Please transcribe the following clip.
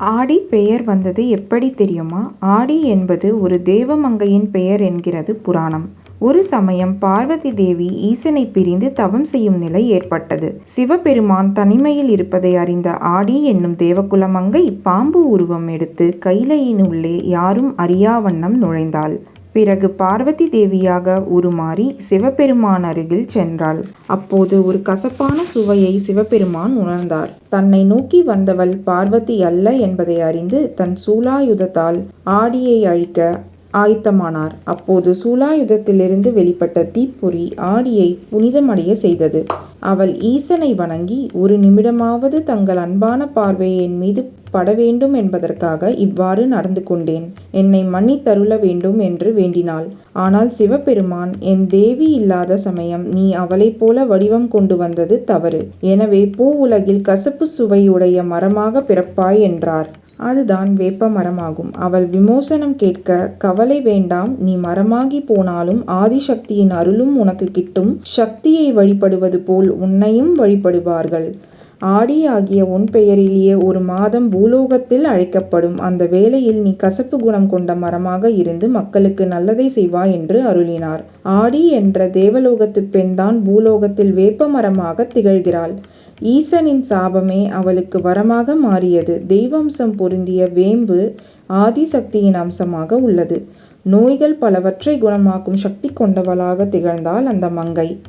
ஆடி பெயர் வந்தது எப்படி தெரியுமா? ஆடி என்பது ஒரு தேவமங்கையின் பெயர் என்கிறது புராணம். ஒரு சமயம் பார்வதி தேவி ஈசனைப் பிரிந்து தவம் செய்யும் நிலை ஏற்பட்டது. சிவபெருமான் தனிமையில் இருப்பதை அறிந்த ஆடி என்னும் தேவகுலமங்கை பாம்பு உருவம் எடுத்து கைலையின் உள்ளே யாரும் அறியாவண்ணம் நுழைந்தாள். பிறகு பார்வதி தேவியாக உருமாறி சிவபெருமான் அருகில் சென்றாள். அப்போது ஒரு கசப்பான சுவையை சிவபெருமான் உணர்ந்தார். தன்னை நோக்கி வந்தவள் பார்வதி அல்ல என்பதை அறிந்து தன் சூலாயுதத்தால் ஆடியை அழிக்க ஆயத்தமானார். அப்போது சூலாயுதத்திலிருந்து வெளிப்பட்ட தீப்பொறி ஆடியை புனிதமடைய செய்தது. அவள் ஈசனை வணங்கி ஒரு நிமிடமாவது தங்கள் அன்பான பார்வையை என் மீது படவேண்டும் என்பதற்காக இவ்வாறு நடந்து கொண்டேன். என்னை மன்னித்தருள வேண்டும் என்று வேண்டினாள். ஆனால் சிவபெருமான் என் தேவி இல்லாத சமயம் நீ அவளைப் போல வடிவம் கொண்டு வந்தது தவறு. எனவே பூவுலகில் கசப்புச் சுவையுடைய மரமாகப் பிறப்பாய் என்றார். அதுதான் வேப்பமரமாகும். அவள் விமோசனம் கேட்க கவலை வேண்டாம் நீ மரமாகிப் போனாலும் ஆதிசக்தியின் அருளும் உனக்கு கிட்டும். சக்தியை வழிபடுவது போல் உன்னையும் வழிபடுவார்கள். ஆடி ஆகிய உன் பெயரிலேயே ஒரு மாதம் பூலோகத்தில் அழைக்கப்படும். அந்த வேளையில் நீ கசப்பு குணம் கொண்ட மரமாக இருந்து மக்களுக்கு நல்லதை செய்வாய் என்று அருளினார். ஆடி என்ற தேவலோகத்துப் பெண்தான் பூலோகத்தில் வேப்ப மரமாக திகழ்கிறாள். ஈசனின் சாபமே அவளுக்கு வரமாக மாறியது. தெய்வம்சம் பொருந்திய வேம்பு ஆதிசக்தியின் அம்சமாக உள்ளது. நோய்கள் பலவற்றை குணமாக்கும் சக்தி கொண்டவளாகத் திகழ்ந்தாள் அந்த மங்கை.